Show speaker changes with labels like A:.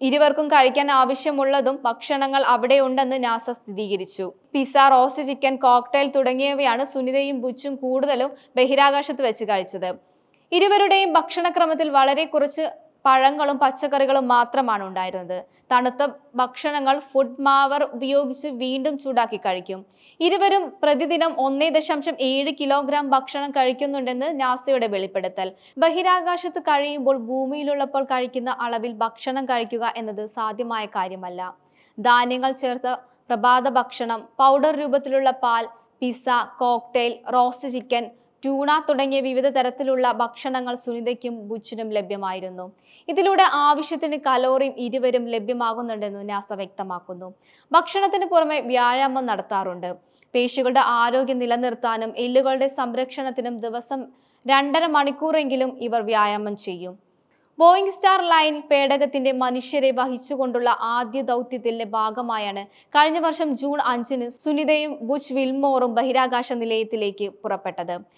A: ഇരുവർക്കും കഴിക്കാൻ ആവശ്യമുള്ളതും ഭക്ഷണങ്ങൾ അവിടെയുണ്ടെന്ന് നാസ സ്ഥിരീകരിച്ചു. പിസ റോസ്റ്റ് ചിക്കൻ കോക്ടെയിൽ തുടങ്ങിയവയാണ് സുനിതയും ബുച്ചും കൂടുതലും ബഹിരാകാശത്ത് വെച്ച് കഴിച്ചത്. ഇരുവരുടെയും ഭക്ഷണക്രമത്തിൽ വളരെ കുറച്ച് പഴങ്ങളും പച്ചക്കറികളും മാത്രമാണ് ഉണ്ടായിരുന്നത്. തണുത്ത ഭക്ഷണങ്ങൾ ഫുഡ് മാവർ ഉപയോഗിച്ച് വീണ്ടും ചൂടാക്കി കഴിക്കും. ഇരുവരും പ്രതിദിനം ഒന്നേ ദശാംശം ഏഴ് കിലോഗ്രാം ഭക്ഷണം കഴിക്കുന്നുണ്ടെന്ന് നാസയുടെ വെളിപ്പെടുത്തൽ. ബഹിരാകാശത്ത് കഴിയുമ്പോൾ ഭൂമിയിലുള്ളപ്പോൾ കഴിക്കുന്ന അളവിൽ ഭക്ഷണം കഴിക്കുക എന്നത് സാധ്യമായ കാര്യമല്ല. ധാന്യങ്ങൾ ചേർത്ത പ്രഭാത ഭക്ഷണം പൗഡർ രൂപത്തിലുള്ള പാൽ pizza cocktail roast chicken tuna തുടങ്ങിയ വിവിധ തരത്തിലുള്ള ഭക്ഷണങ്ങൾ സുനിതയ്ക്കും ബുച്ചിനും ലഭ്യമായിരുന്നു. ഇതിലൂടെ ആവശ്യത്തിന് കലോറിയും ഇരുവരും ലഭ്യമാകുന്നുണ്ടെന്ന് നാസ വ്യക്തമാക്കുന്നു. ഭക്ഷണത്തിന് പുറമെ വ്യായാമം നടത്താറുണ്ട്. പേശികളുടെ ആരോഗ്യം നിലനിർത്താനും എല്ലുകളുടെ സംരക്ഷണത്തിനും ദിവസം രണ്ടര മണിക്കൂറെങ്കിലും ഇവർ വ്യായാമം ചെയ്യും. ബോയിങ് സ്റ്റാർ ലൈൻ പേടകത്തിന്റെ മനുഷ്യരെ വഹിച്ചുകൊണ്ടുള്ള ആദ്യ ദൗത്യത്തിന്റെ ഭാഗമായാണ് കഴിഞ്ഞ വർഷം ജൂൺ അഞ്ചിന് സുനിതയും ബുച്ച് വിൽമോറും ബഹിരാകാശ നിലയത്തിലേക്ക് പുറപ്പെട്ടത്.